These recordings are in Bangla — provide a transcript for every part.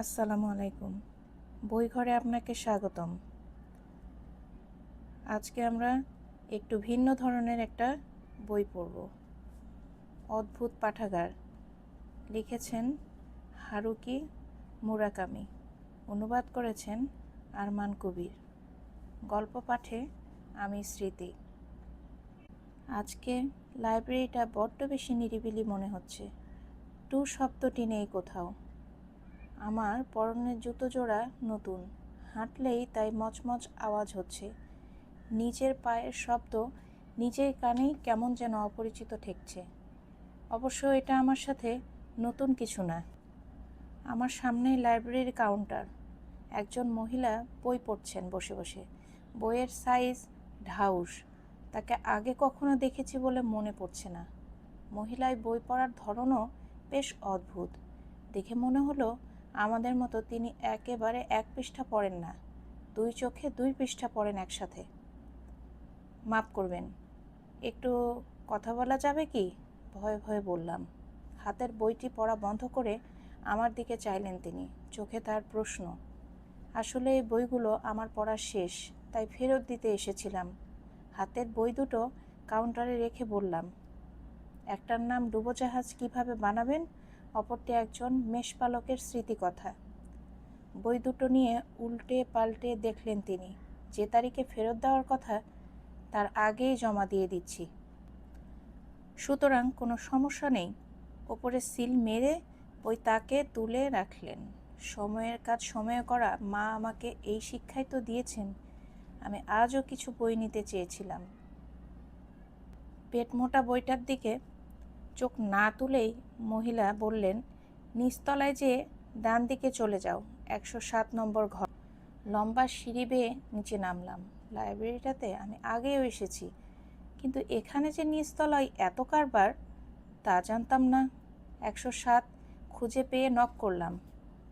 আসসালামু আলাইকুম। বই ঘরে আপনাকে স্বাগতম। আজকে আমরা একটু ভিন্ন ধরনের একটা বই পড়ব। অদ্ভুত পাঠাগার। লিখেছেন হারুকি মুরাকামি। অনুবাদ করেছেন আরমান কবির। গল্প পাঠে আমি স্মৃতি। আজকে লাইব্রেরিটা বড্ড বেশি নিরিবিলি মনে হচ্ছে। টু শব্দটি নেই কোথাও। আমার পরনের জুতো জোড়া নতুন। হাঁটলেই তাই মচমচ আওয়াজ হচ্ছে। নিজের পায়ের শব্দ নিজের কানেই কেমন যেন অপরিচিত ঠেকছে। অবশ্য এটা আমার সাথে নতুন কিছু না। আমার সামনেই লাইব্রেরির কাউন্টার। একজন মহিলা বই পড়ছেন বসে বসে। বইয়ের সাইজ ঢাউস। তাকে আগে কখনো দেখেছি বলে মনে পড়ছে না। মহিলায় বই পড়ার ধরনও বেশ অদ্ভুত। দেখে মনে হলো আমাদের মতো তিনি একেবারে এক পৃষ্ঠা পড়েন না। দুই চোখে দুই পৃষ্ঠা পড়েন একসাথে। মাপ করবেন। একটু কথা বলা যাবে কি? ভয়ে ভয়ে বললাম। হাতের বইটি পড়া বন্ধ করে আমার দিকে চাইলেন তিনি। চোখে তার প্রশ্ন, আসলে এই বইগুলো আমার পড়া শেষ, তাই ফেরত দিতে এসেছিলাম। হাতের বই দুটো কাউন্টারে রেখে বললাম, একটার নাম ডুবোজাহাজ কীভাবে বানাবেন? অপরটি একজন মেষপালকের স্মৃতিকথা। বই দুটো নিয়ে উল্টে পাল্টে দেখলেন তিনি। যে তারিখে ফেরত দেওয়ার কথা, তার আগেই জমা দিয়ে দিচ্ছি। সুতরাং কোনো সমস্যা নেই। ওপরে সিল মেরে ওই তাকে তুলে রাখলেন। সময়ের কাজ সময়ে করা, মা আমাকে এই শিক্ষাই তো দিয়েছেন। আমি আজও কিছু বই নিতে চেয়েছিলাম। পেট মোটা বইটার দিকে চোখ না তুলেই মহিলা বললেন নিচতলায় যে ডান দিকে চলে যাও, একশো সাত নম্বর ঘর। লম্বা সিঁড়ি বেয়ে নিচে নামলাম। লাইব্রেরিটাতে আমি আগেও এসেছি, কিন্তু এখানে যে নিচতলায় এত কারবার, তা জানতাম না। একশো সাত খুঁজে পেয়ে নক করলাম,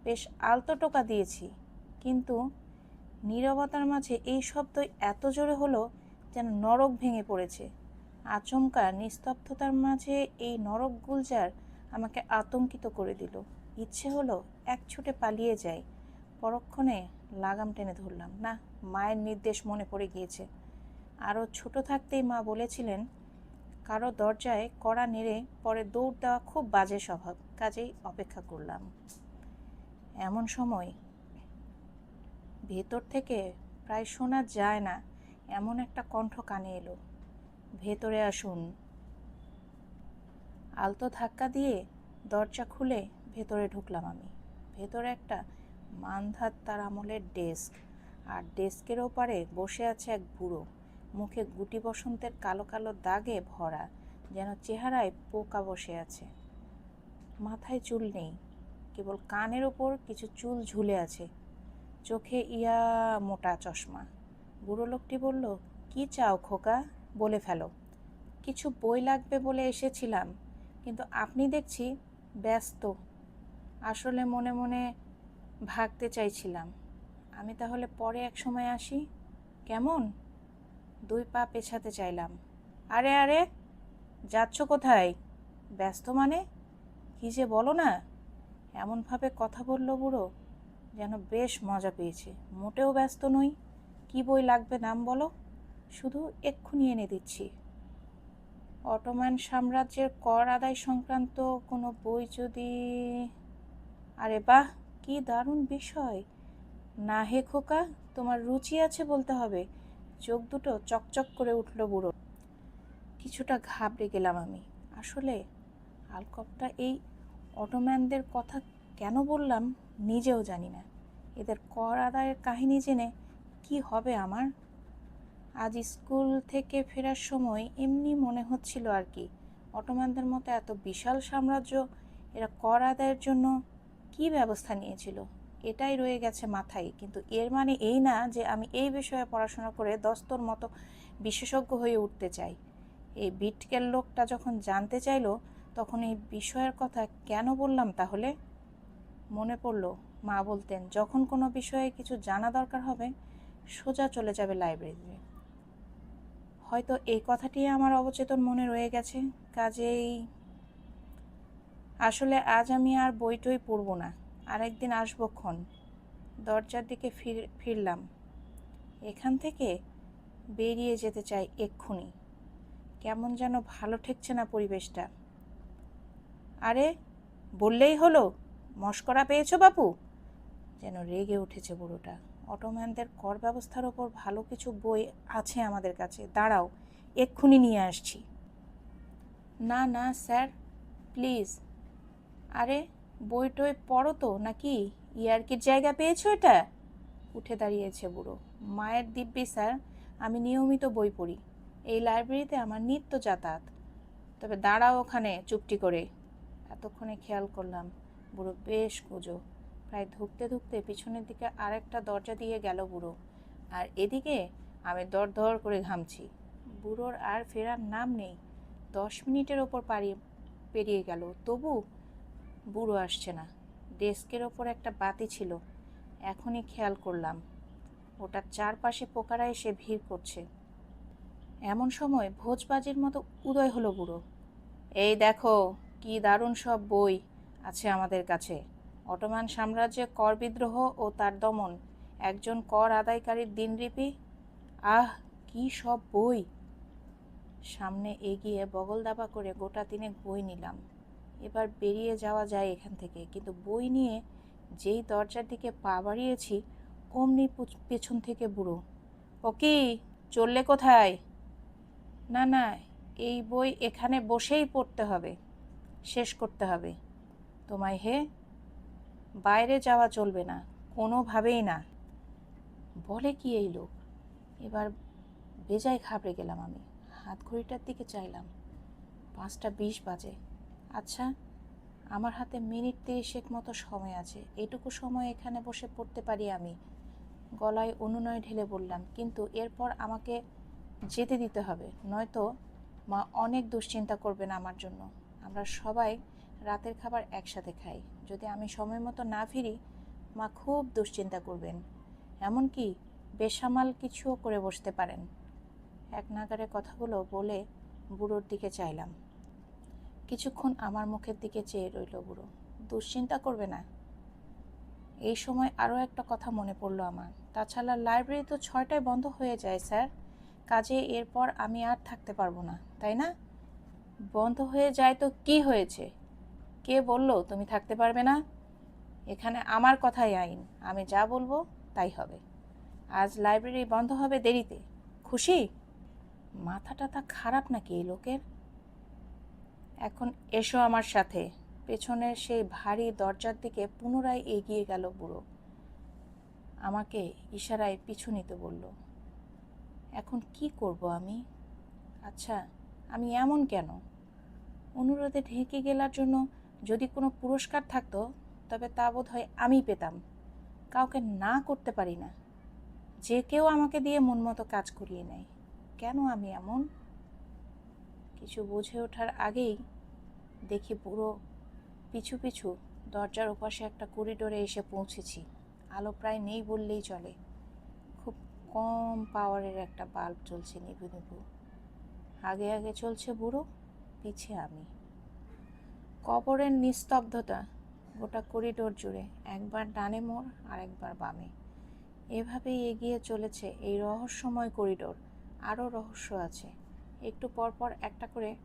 বেশ আলতো টোকা দিয়েছি। কিন্তু নীরবতার মাঝে এই শব্দ এত জোরে হলো যেন নরক ভেঙে পড়েছে। আচমকা নিস্তব্ধতার মাঝে এই নরক গুলজার আমাকে আতঙ্কিত করে দিল। ইচ্ছে হলো এক ছুটে পালিয়ে যাই। পরক্ষণে লাগাম টেনে ধরলাম। না, মায়ের নির্দেশ মনে পড়ে গিয়েছে। আরও ছোট থাকতেই মা বলেছিলেন, কারও দরজায় কড়া নেড়ে পরে দৌড় দেওয়া খুব বাজে স্বভাব। কাজেই অপেক্ষা করলাম। এমন সময় ভেতর থেকে প্রায় শোনা যায় না, এমন একটা কণ্ঠ কানে এলো। ভেতরে আসুন। আলতো ধাক্কা দিয়ে দরজা খুলে ভেতরে ঢুকলাম আমি। ভেতরে একটা মানধাত্তার আমলের ডেস্ক আর ডেস্কের ওপারে বসে আছে এক বুড়ো। মুখে গুটি বসন্তের কালো কালো দাগে ভরা, যেন চেহারায় পোকা বসে আছে। মাথায় চুল নেই, কেবল কানের ওপর কিছু চুল ঝুলে আছে। চোখে ইয়া মোটা চশমা। বুড়ো লোকটি বলল, কি চাও খোকা? বলে ফেলো। কিছু বই লাগবে বলে এসেছিলাম, কিন্তু আপনি দেখছি ব্যস্ত। আসলে মনে মনে ভাগতে চাইছিলাম। আমি তাহলে পরে এক সময় আসি? কেমন? দুই পা পেছাতে চাইলাম। আরে আরে, যাচ্ছ কোথায়? ব্যস্ত মানে? কী যে বলো না? এমনভাবে কথা বলল বুড়ো, যেন বেশ মজা পেয়েছে। মোটেও ব্যস্ত নই। কি বই লাগবে নাম বলো? শুধু এক্ষুনি এনে দিচ্ছি। অটোম্যান সাম্রাজ্যের কর আদায় সংক্রান্ত কোনো বই যদি আরে বাহ, কি দারুণ বিষয়। না হে খোকা, তোমার রুচি আছে বলতে হবে। চোখ দুটো চকচক করে উঠল বুড়ো। কিছুটা ঘাবড়ে গেলাম আমি। আসলে আলকপটা এই অটোম্যানদের কথা কেন বললাম নিজেও জানি না। এদের কর আদায়ের কাহিনী জেনে কি হবে আমার? আজ স্কুল থেকে ফেরার সময় এমনি মনে হচ্ছিল আর কি। অটোম্যানদের মতো এত বিশাল সাম্রাজ্য, এরা কর আদায়ের জন্য কি ব্যবস্থা নিয়েছিল? এটাই রয়ে গেছে মাথায়। কিন্তু এর মানে এই না যে আমি এই বিষয়ে পড়াশোনা করে দস্তর মতো বিশেষজ্ঞ হয়ে উঠতে চাই। এই বিটকেল লোকটা যখন জানতে চাইলো, তখন এই বিষয়ের কথা কেন বললাম তাহলে? মনে পড়ল, মা বলতেন, যখন কোনো বিষয়ে কিছু জানা দরকার হবে, সোজা চলে যাবে লাইব্রেরিতে। হয়তো এই কথাটি আমার অবচেতন মনে রয়ে গেছে। কাজেই আসলে আজ আমি আর বই টই পড়ব না। আরেকদিন আসব ক্ষণ। দরজার দিকে ফির, ফিরলাম। এখান থেকে বেরিয়ে যেতে চাই এক্ষুনি। কেমন যেন ভালো ঠেকছে না পরিবেশটা। আরে, বললেই হলো, মস্করা পেয়েছ বাপু? যেন রেগে উঠেছে বুড়োটা। অটোম্যানদের কর ব্যবস্থার ওপর ভালো কিছু বই আছে আমাদের কাছে। দাঁড়াও, এক্ষুনি নিয়ে আসছি। না না, স্যার, প্লিজ। আরে, বই টই পড়ো তো, নাকি? ইয়ার্কির জায়গা পেয়েছ এটা? উঠে দাঁড়িয়েছে বুড়ো। মায়ের দিব্যি, স্যার, আমি নিয়মিত বই পড়ি। এই লাইব্রেরিতে আমার নিত্য যাতায়াত। তবে দাঁড়াও ওখানে চুপটি করে। এতক্ষণে খেয়াল করলাম, বুড়ো বেশ কুজো। প্রায় ধুকতে ধুকতে পিছনের দিকে আরেকটা দরজা দিয়ে গেল বুড়ো। আর এদিকে আমি দর করে ঘামছি। বুড়োর আর ফেরার নাম নেই। দশ মিনিটের ওপর পারি পেরিয়ে গেল। তবু বুড়ো আসছে না। ডেস্কের ওপর একটা বাতি ছিল। এখনই খেয়াল করলাম। ওটার চারপাশে পোকারা এসে ভিড় করছে। এমন সময় ভোজবাজির মতো উদয় হলো বুড়ো। এই দেখো, কি দারুণ সব বই আছে আমাদের কাছে। অটোমান সাম্রাজ্যে কর বিদ্রোহ ও তার দমন। একজন কর আদায়কারীর দিনলিপি? আহ, কি সব বই! সামনে এগিয়ে বগল দাবা করে গোটা তিনেক বই নিলাম। এবার বেরিয়ে যাওয়া যায় এখান থেকে, কিন্তু বই নিয়ে যেই দরজার দিকে পা বাড়িয়েছি, অমনি পেছন থেকে বুড়ো। ও কি চললে কোথায়? না না, এই বই এখানে বসেই পড়তে হবে, শেষ করতে হবে। তোমায় হে বাইরে যাওয়া চলবে না, কোনোভাবেই না। বলে কি এই লোক? এবার বেজায় ঘাবড়ে গেলাম আমি। হাত ঘড়িটার দিকে চাইলাম। পাঁচটা বিশ বাজে। আচ্ছা আমার হাতে মিনিট তিরিশেক মতো সময় আছে। এইটুকু সময় এখানে বসে পড়তে পারি আমি। গলায় অনুনয় ঢেলে বললাম, কিন্তু এরপর আমাকে যেতে দিতে হবে। নয়তো মা অনেক দুশ্চিন্তা করবেন আমার জন্য। আমরা সবাই রাতের খাবার একসাথে খাই। যদি আমি সময় মতো না ফিরি, মা খুব দুশ্চিন্তা করবেন। এমনকি বেসামাল কিছুও করে বসতে পারেন। এক নাগারে কথাগুলো বলে বুড়োর দিকে চাইলাম। কিছুক্ষণ আমার মুখের দিকে চেয়ে রইল বুড়ো। দুশ্চিন্তা করবে না। এই সময় আরও একটা কথা মনে পড়ল আমার। তাছাড়া লাইব্রেরি তো ছয়টায় বন্ধ হয়ে যায়, স্যার। কাজে এরপর আমি আর থাকতে পারব না, তাই না? বন্ধ হয়ে যায় তো কি হয়েছে? কে বলল, তুমি থাকতে পারবে না? এখানে আমার কথাই আইন। আমি যা বলব, তাই হবে। আজ লাইব্রেরি বন্ধ হবে দেরিতে। খুশি? মাথা টাথা খারাপ নাকি এই লোকের? এখন এসো আমার সাথে। পেছনের সেই ভারী দরজার দিকে পুনরায় এগিয়ে গেল বুড়ো। আমাকে ইশারায় পিছু নিতে বলল, এখন কি করব আমি? আচ্ছা আমি এমন কেন? অনুরোধে ঢেকে গেলার জন্য যদি কোনো পুরস্কার থাকতো, তবে তা বোধ হয় আমি পেতাম। কাউকে না করতে পারি না। যে কেউ আমাকে দিয়ে মন মতো কাজ করিয়ে নেয়। কেন আমি এমন? কিছু বুঝে ওঠার আগেই দেখি পুরো পিছু পিছু দরজার ওপাশে একটা করিডোরে এসে পৌঁছেছি। আলো প্রায় নেই বললেই চলে। খুব কম পাওয়ারের একটা বাল্ব চলছে নিভু নিভু। আগে আগে চলছে বুড়ো, পিছে আমি। কবরের নিস্তব্ধতা গোটা করিডোর জুড়ে, একবার ডানে মোড় আর একবার বামে। এভাবেই এগিয়ে চলেছে এই রহস্যময় করিডোর। আরও রহস্য আছে। একটু পরপর একটা করে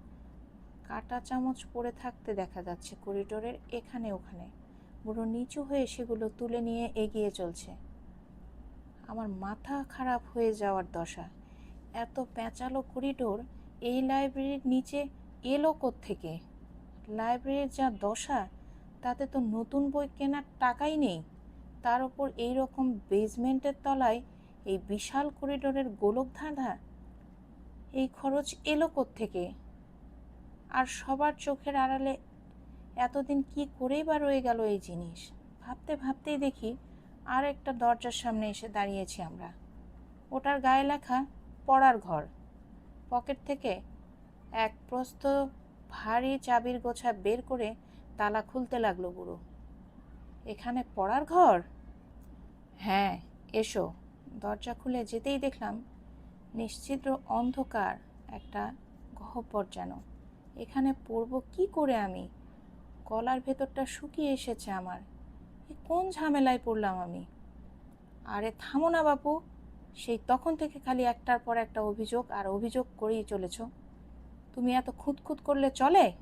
কাটা চামচ পড়ে থাকতে দেখা যাচ্ছে করিডোরের এখানে ওখানে। বুড়ো নিচু হয়ে সেগুলো তুলে নিয়ে এগিয়ে চলছে। আমার মাথা খারাপ হয়ে যাওয়ার দশা। এত প্যাঁচালো করিডোর এই লাইব্রেরির নিচে এলো থেকে লাইব্রেরির যা দশা, তাতে তো নতুন বই কেনার টাকাই নেই। তার ওপর এই রকম বেসমেন্টের তলায় এই বিশাল করিডোরের গোলক ধাঁধা, এই খরচ এলো থেকে আর সবার চোখের আড়ালে এতদিন কি করেই বা রয়ে গেল এই জিনিস? ভাবতে ভাবতেই দেখি আর একটা দরজার সামনে এসে দাঁড়িয়েছি আমরা। ওটার গায়ে লেখা, পড়ার ঘর। পকেট থেকে এক প্রস্ত ভারী চাবির গোছা বের করে তালা খুলতে লাগল বুড়ো। এখানে পড়ার ঘর? হ্যাঁ এসো। দরজা খুলে যেতেই দেখলাম নিশ্চিদ্র অন্ধকার, একটা গহ্বর যেন। এখানে পড়ব কি করে আমি? গলার ভেতরটা শুকিয়ে এসেছে আমার। কোন ঝামেলায় পড়লাম আমি? আরে থামো না বাপু। সেই তখন থেকে খালি একটার পর একটা অভিযোগ আর অভিযোগ করেই চলেছ। তুমি এত খুঁতখুত করলে চলে?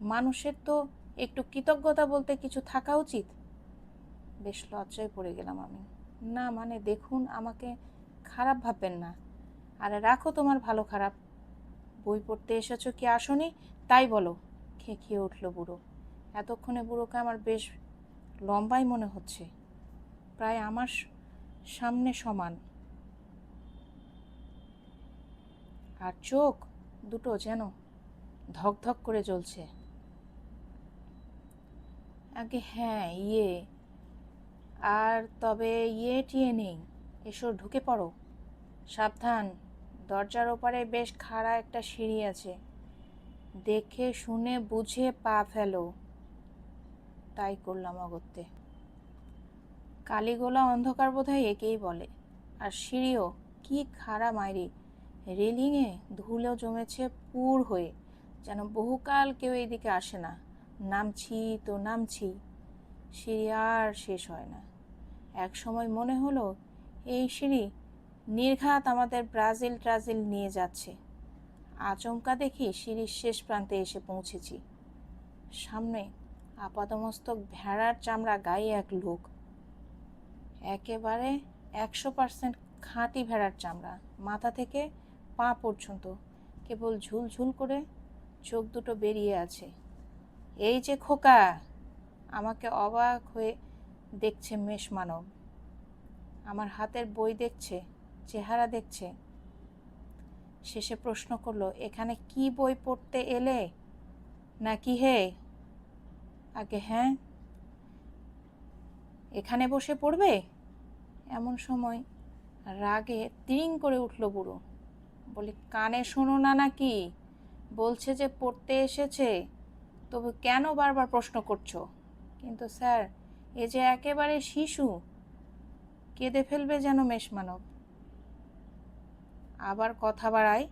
মানুষের তো একটু কৃতজ্ঞতা বলতে কিছু থাকা উচিত। বেশ লজ্জায় পড়ে গেলাম আমি। না মানে দেখুন, আমাকে খারাপ ভাববেন না। আরে রাখো তোমার ভালো খারাপ। বই পড়তে এসেছ কি আসনি? তাই বলো। খেঁকিয়ে উঠল বুড়ো। এতক্ষণে বুড়োকে আমার বেশ লম্বাই মনে হচ্ছে। প্রায় আমার সামনে সমান। আর চোখ দুটো যেন ধক ধক করে জ্বলছে। আগে হ্যাঁ ইয়ে। আর তবে ইয়ে টিয়ে নেই, এসো ঢুকে পড়ো। সাবধান, দরজার ওপারে বেশ খাড়া একটা সিঁড়ি আছে। দেখে শুনে বুঝে পা ফেলো। তাই করলাম অগত্যে। কালীগোলা অন্ধকার বোধহয় একেই বলে। আর সিঁড়িও কি খাড়া মাইরি। রেলিংয়ে ধুলো জমেছে পুর হয়ে, যেন বহুকাল কেউ এদিকে আসে না। নামছি তো নামছি, সিঁড়ি আর শেষ হয় না। এক সময় মনে হলো, এই সিঁড়ি নির্ঘাত আমাদের ব্রাজিল ট্রাজিল নিয়ে যাচ্ছে। আচমকা দেখি সিঁড়ির শেষ প্রান্তে এসে পৌঁছেছি। সামনে আপাদমস্তক ভেড়ার চামড়া গায়ে এক লোক। একেবারে একশো পার্সেন্ট খাঁটি ভেড়ার চামড়া। মাথা থেকে পা পর্যন্ত, কেবল ঝুলঝুল করে চোখ দুটো বেরিয়ে আছে। এই যে খোকা, আমাকে অবাক হয়ে দেখছে মেষ মানব। আমার হাতের বই দেখছে, চেহারা দেখছে। শেষে প্রশ্ন করল, এখানে কি বই পড়তে এলে? নাকি হে? আগে হ্যাঁ। এখানে বসে পড়বে? এমন সময় রাগে তিরিং করে উঠল বুড়ো। বলি, কানে শোনো না নাকি? বলছে যে পড়তে এসেছে। তবে কেন বারবার প্রশ্ন করছ? কিন্তু স্যার, এ যে একেবারে শিশু, কেঁদে ফেলবে যেন মেষমানব আবার কথা বাড়ায়,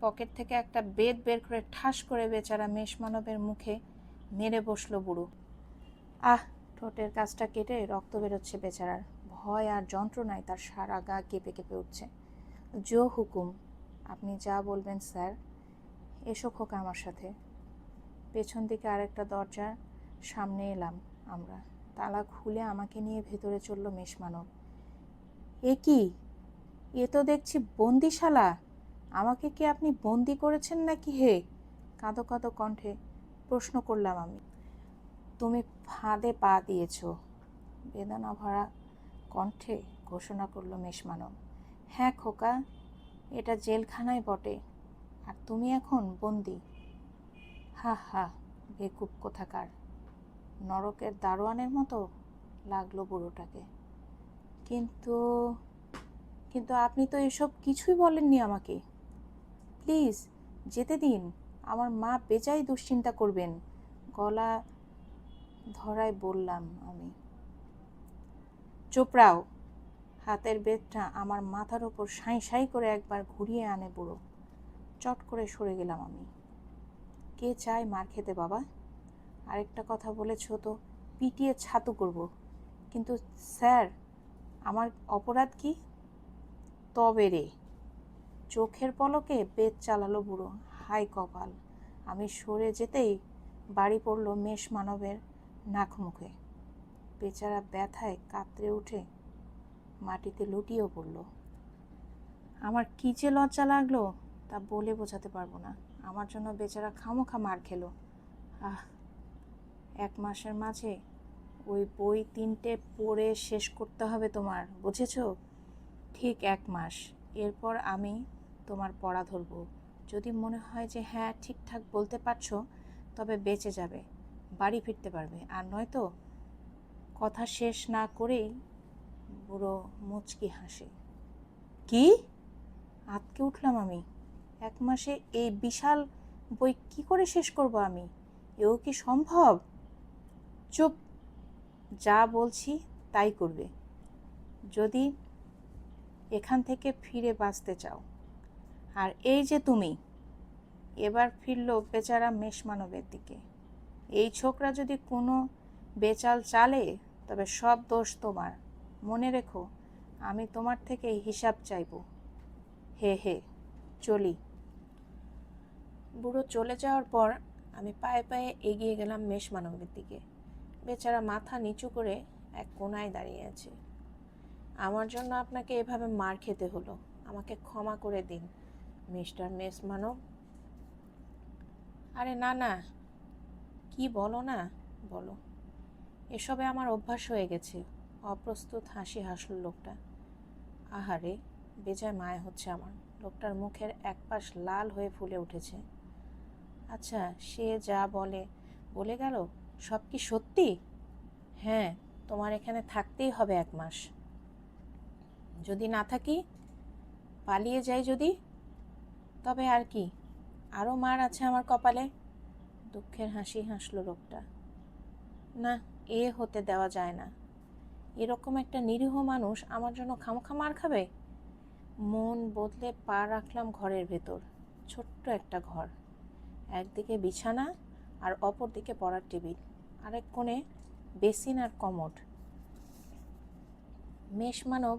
পকেট থেকে একটা বেদ বের করে ঠাস করে বেচারা মেষমানবের মুখে মেরে বসল বুড়ো। আহ, ঠোঁটের কাজটা কেটে রক্ত বেরোচ্ছে বেচারার। ভয় আর যন্ত্রণায় তার সারা গা কেঁপে কেঁপে উঠছে। জো হুকুম। আপনি যা বলবেন, স্যার, এসো খোকা আমার সাথে। পেছন দিকে আরেকটা দরজার সামনে এলাম আমরা। তালা খুলে আমাকে নিয়ে ভেতরে চলল মেষমানব এ কি? এ তো দেখছি বন্দিশালা। আমাকে কি আপনি বন্দি করেছেন নাকি হে? কাঁদো কাঁদো কণ্ঠে প্রশ্ন করলাম আমি। তুমি ফাঁদে পা দিয়েছ। বেদনা ভরা কণ্ঠে ঘোষণা করল মেষমানব হ্যাঁ খোকা এটা জেলখানায় বটে। আর তুমি এখন বন্দি। হা হা, বেকুব কোথাকার। নরকের দারোয়ানের মতো লাগল বুড়োটাকে। কিন্তু কিন্তু আপনি তো এসব কিছুই বলেননি আমাকে। প্লিজ, যেতে দিন। আমার মা বেজায় দুশ্চিন্তা করবেন। গলা ধরায় বললাম আমি। চোপড়াও হাতের বেদটা আমার মাথার ওপর সাঁই সাঁই করে একবার ঘুরিয়ে আনে বুড়ো। চট করে সরে গেলাম আমি। কে চায় মার খেতে বাবা? আরেকটা কথা বলেছ তো, পিটিয়ে ছাতু করব। কিন্তু স্যার, আমার অপরাধ কি? তবে রে, চোখের পলকে বেদ চালালো বুড়ো, হাই কপাল। আমি সরে যেতেই বাড়ি পড়ল মেষ মানবের নাক মুখে। বেচারা ব্যথায় কাতরে উঠে মাটিতে লুটিয়েও পড়ল। আমার কী যে লজ্জা লাগল তা বলে বোঝাতে পারব না। আমার জন্য বেচারা খামোখা মার খেলো। আহ, এক মাসের মাঝে ওই বই তিনটে পড়ে শেষ করতে হবে তোমার, বুঝেছ? ঠিক এক মাস। এরপর আমি তোমার পড়া ধরবো। যদি মনে হয় যে হ্যাঁ ঠিকঠাক বলতে পারছ, তবে বেঁচে যাবে, বাড়ি ফিরতে পারবে। আর নয়তো কথা শেষ না করেই বুড়ো মুচকি হাসে। কি? আতকে উঠলাম আমি? এক মাসে এই বিশাল বই কি করে শেষ করব আমি? এও কি সম্ভব? চুপ, যা বলছি তাই করবে। যদি এখান থেকে ফিরে বাঁচতে চাও। আর এই যে তুমি, এবার ফিরল বেচারা মেষমানবের দিকে। এই ছোকরা যদি কোনো বেচাল চালে, তবে সব দোষ তোমার। মনে রেখো, আমি তোমার থেকে হিসাব চাইব। হে হে, চলি। বুড়ো চলে যাওয়ার পর আমি পায়ে পায়ে এগিয়ে গেলাম মেষ মানবের দিকে। বেচারা মাথা নিচু করে এক কোনায় দাঁড়িয়ে আছে। আমার জন্য আপনাকে এভাবে মার খেতে হলো। আমাকে ক্ষমা করে দিন, মিস্টার মেস মানব। আরে না না, কি বলো না? বলো। এসবে আমার অভ্যাস হয়ে গেছে। অপ্রস্তুত হাসি হাসল লোকটা। আহারে, বেজায় মায়া হচ্ছে আমার। লোকটার মুখের এক পাশ লাল হয়ে ফুলে উঠেছে। আচ্ছা সে যা বলে বলে গেল, সব কি সত্যি? হ্যাঁ তোমার এখানে থাকতেই হবে এক মাস। যদি না থাকি, পালিয়ে যাই যদি? তবে আর কি আরও মার আছে আমার কপালে। দুঃখের হাসি হাসলো লোকটা। না, এ হতে দেওয়া যায় না। এরকম একটা নিরীহ মানুষ আমার জন্য খামোখা মার খাবে? মন বদলে পা রাখলাম ঘরের ভেতর, ছোট্ট একটা ঘর। একদিকে বিছানা আর অপর দিকে পড়ার টেবিল, আরেক কোণে বেসিন আর কমোড। মেষ মানব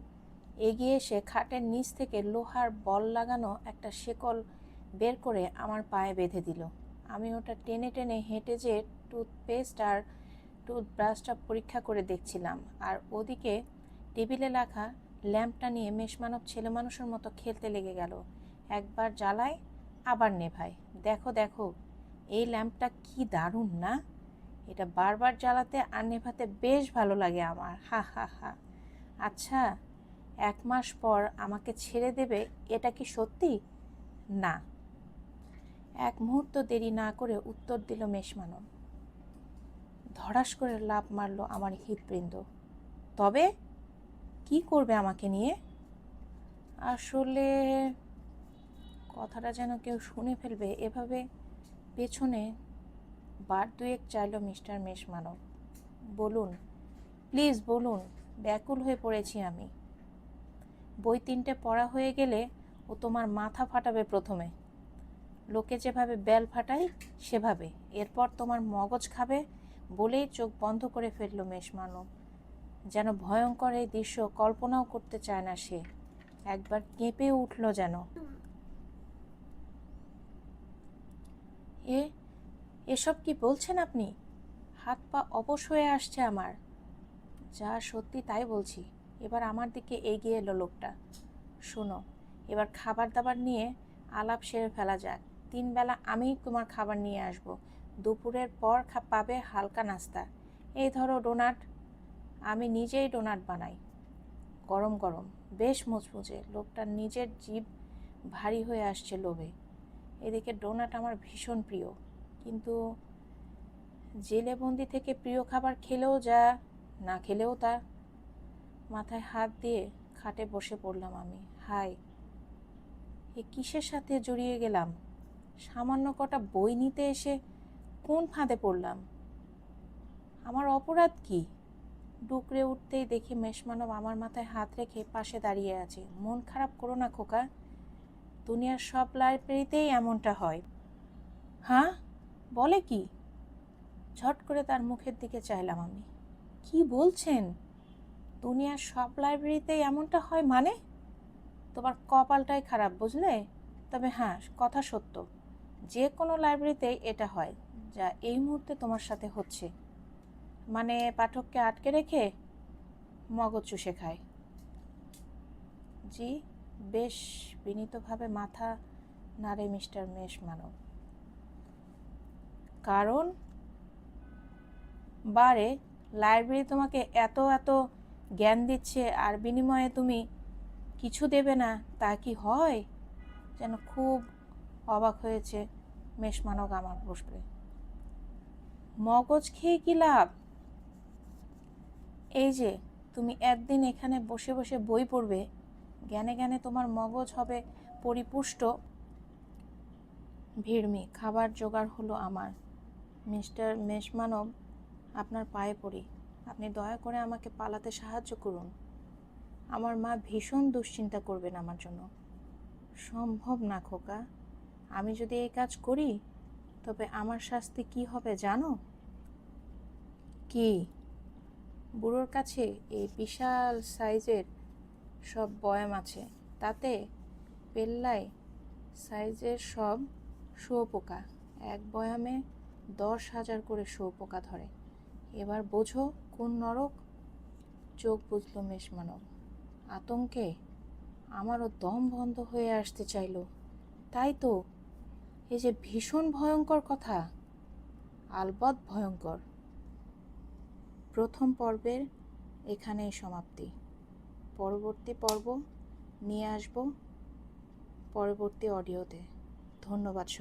এগিয়ে এসে খাটের নিচ থেকে লোহার বল লাগানো একটা শেকল বের করে আমার পায়ে বেঁধে দিল। আমি ওটা টেনে টেনে হেঁটে যে টুথপেস্ট আর টুথব্রাশটা পরীক্ষা করে দেখছিলাম। আর ওদিকে টেবিলে রাখা ল্যাম্পটা নিয়ে মেষমানব ছেলে মানুষের মতো খেলতে লেগে গেল। একবার জ্বালায়, আবার নেভায়। দেখো দেখো, এই ল্যাম্পটা কি দারুণ না? এটা বারবার জ্বালাতে আর নেভাতে বেশ ভালো লাগে আমার। হা হা হা। আচ্ছা এক মাস পর আমাকে ছেড়ে দেবে, এটা কি সত্যি? না। এক মুহূর্ত দেরি না করে উত্তর দিল মেষমানব। ধড়াস করে লাভ মারল আমার হৃদবৃন্দ তবে কি করবে আমাকে নিয়ে? আসলে কথাটা যেন কেউ শুনে ফেলবে, এভাবে পেছনে বার দুয়েক চাইল মিস্টার মেষ মানব বলুন, প্লিজ বলুন, ব্যাকুল হয়ে পড়েছি আমি। বই তিনটে পড়া হয়ে গেলে ও তোমার মাথা ফাটাবে প্রথমে। লোকে যেভাবে বেল ফাটাই সেভাবে। এরপর তোমার মগজ খাবে বলেই চোখ বন্ধ করে ফেলল মেষ মানব যেন ভয়ঙ্কর এই দৃশ্য কল্পনাও করতে চায় না সে। একবার কেঁপে উঠল যেন। এ, এসব কি বলছেন আপনি? হাত পা অবশ হয়ে আসছে আমার। যা সত্যি তাই বলছি। এবার আমার দিকে এগিয়ে এলো লোকটা। শোনো, এবার খাবার দাবার নিয়ে আলাপ সেরে ফেলা যাক। তিন বেলা আমিই তোমার খাবার নিয়ে আসব। দুপুরের পর পাবে হালকা নাস্তা। এই ধরো ডোনাট। আমি নিজেই ডোনাট বানাই। গরম গরম। বেশ মুচমুচে। লোকটার নিজের জীব ভারী হয়ে আসছে লোভে। এদিকে ডোনাট আমার ভীষণ প্রিয়। কিন্তু জেলেবন্দি থেকে প্রিয় খাবার খেলেও যা, না খেলেও তা। মাথায় হাত দিয়ে খাটে বসে পড়লাম আমি। হাই এ কিসের সাথে জড়িয়ে গেলাম? সামান্য কটা বই নিতে এসে কোন ফাঁদে পড়লাম? আমার অপরাধ কি? ডুকরে উঠতেই দেখি মেষমানব আমার মাথায় হাত রেখে পাশে দাঁড়িয়ে আছে। মন খারাপ করো না, খোকা। দুনিয়ার সব লাইব্রেরিতেই এমনটা হয়। হ্যাঁ বলে কি? ঝট করে তার মুখের দিকে চাইলাম আমি। কি বলছেন? দুনিয়ার সব লাইব্রেরিতেই এমনটা হয় মানে? তোমার কপালটাই খারাপ, বুঝলে? তবে হ্যাঁ কথা সত্য। যে কোনো লাইব্রেরিতেই এটা হয়। যা এই মুহূর্তে তোমার সাথে হচ্ছে। মানে পাঠককে আটকে রেখে মগজ চুষে খায়। জি, বেশ বিনীতভাবে মাথা নাড়ে মিস্টার মেষ মানব। কারণ বারে লাইব্রেরি তোমাকে এত এত জ্ঞান দিচ্ছে আর বিনিময়ে তুমি কিছু দেবে না, তা কি হয়? যেন খুব অবাক হয়েছে মেষ মানব আমার বসবে মগজ খেয়ে কি লাভ? এই যে, তুমি একদিন এখানে বসে বসে বই পড়বে। জ্ঞানে জ্ঞানে তোমার মগজ হবে পরিপুষ্ট। ভিড়মি, খাবার জোগাড় হলো আমার। মিস্টার মেষমানব আপনার পায়ে পড়ি। আপনি দয়া করে আমাকে পালাতে সাহায্য করুন। আমার মা ভীষণ দুশ্চিন্তা করবেন আমার জন্য। সম্ভব না, খোকা। আমি যদি এই কাজ করি, তবে আমার শাস্তি কি হবে জানো? কি? বুড়োর কাছে এই বিশাল সাইজের সব বয়াম আছে। তাতে পেল্লায় সাইজের সব শুয়োপোকা। এক বয়ামে দশ হাজার করে শুয়োপোকা ধরে। এবার বোঝো কোন নরক? চোখ বুঝল মেষমানব আতঙ্কে আমারও দম বন্ধ হয়ে আসতে চাইলো। তাই তো, এই যে ভীষণ ভয়ঙ্কর কথা। আলবৎ ভয়ঙ্কর। প্রথম পর্বের এখানেই সমাপ্তি। পরবর্তী পর্ব নিয়ে আসব পরবর্তী অডিওতে। ধন্যবাদ সবাই